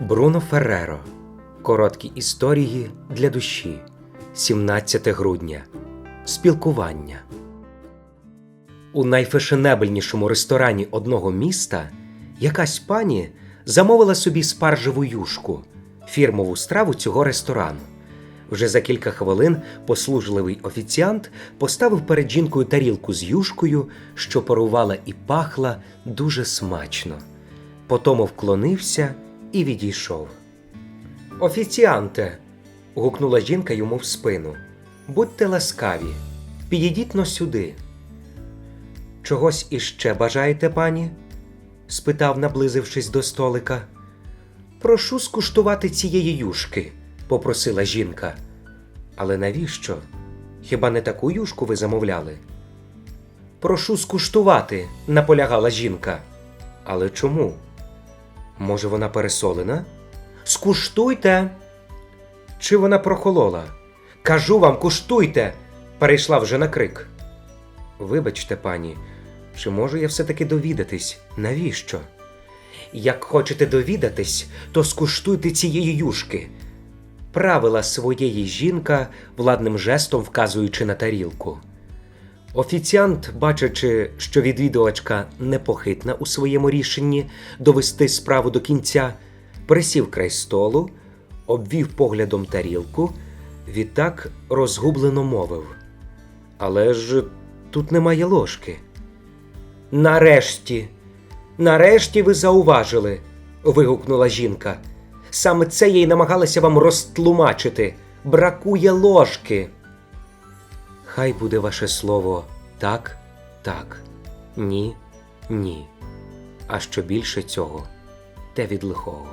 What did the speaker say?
Бруно Ферреро. Короткі історії для душі. 17 грудня. Спілкування. У найфешенебельнішому ресторані одного міста якась пані замовила собі спаржеву юшку, фірмову страву цього ресторану. Вже за кілька хвилин послужливий офіціант поставив перед жінкою тарілку з юшкою, що парувала і пахла дуже смачно. Потому вклонився і відійшов. Офіціанте. гукнула жінка йому в спину. Будьте ласкаві, підійдіть но сюди. Чогось іще бажаєте, пані? спитав, наблизившись до столика. Прошу скуштувати цієї юшки, попросила жінка. Але навіщо? Хіба не таку юшку ви замовляли? Прошу скуштувати, наполягала жінка. Але чому? Може, вона пересолена? Скуштуйте. Чи вона прохолола? Кажу вам, куштуйте. перейшла вже на крик. Вибачте, пані, чи можу я все-таки довідатись, навіщо? Як хочете довідатись, то скуштуйте цієї юшки. Правила своєї жінка, владним жестом вказуючи на тарілку. Офіціант, бачачи, що відвідувачка непохитна у своєму рішенні довести справу до кінця, присів край столу, обвів поглядом тарілку, відтак розгублено мовив. Але ж тут немає ложки. Нарешті, нарешті ви зауважили. вигукнула жінка. Саме це я й намагалася вам розтлумачити. Бракує ложки. Хай буде ваше слово так, так, ні, ні. А що більше цього, те від лихого.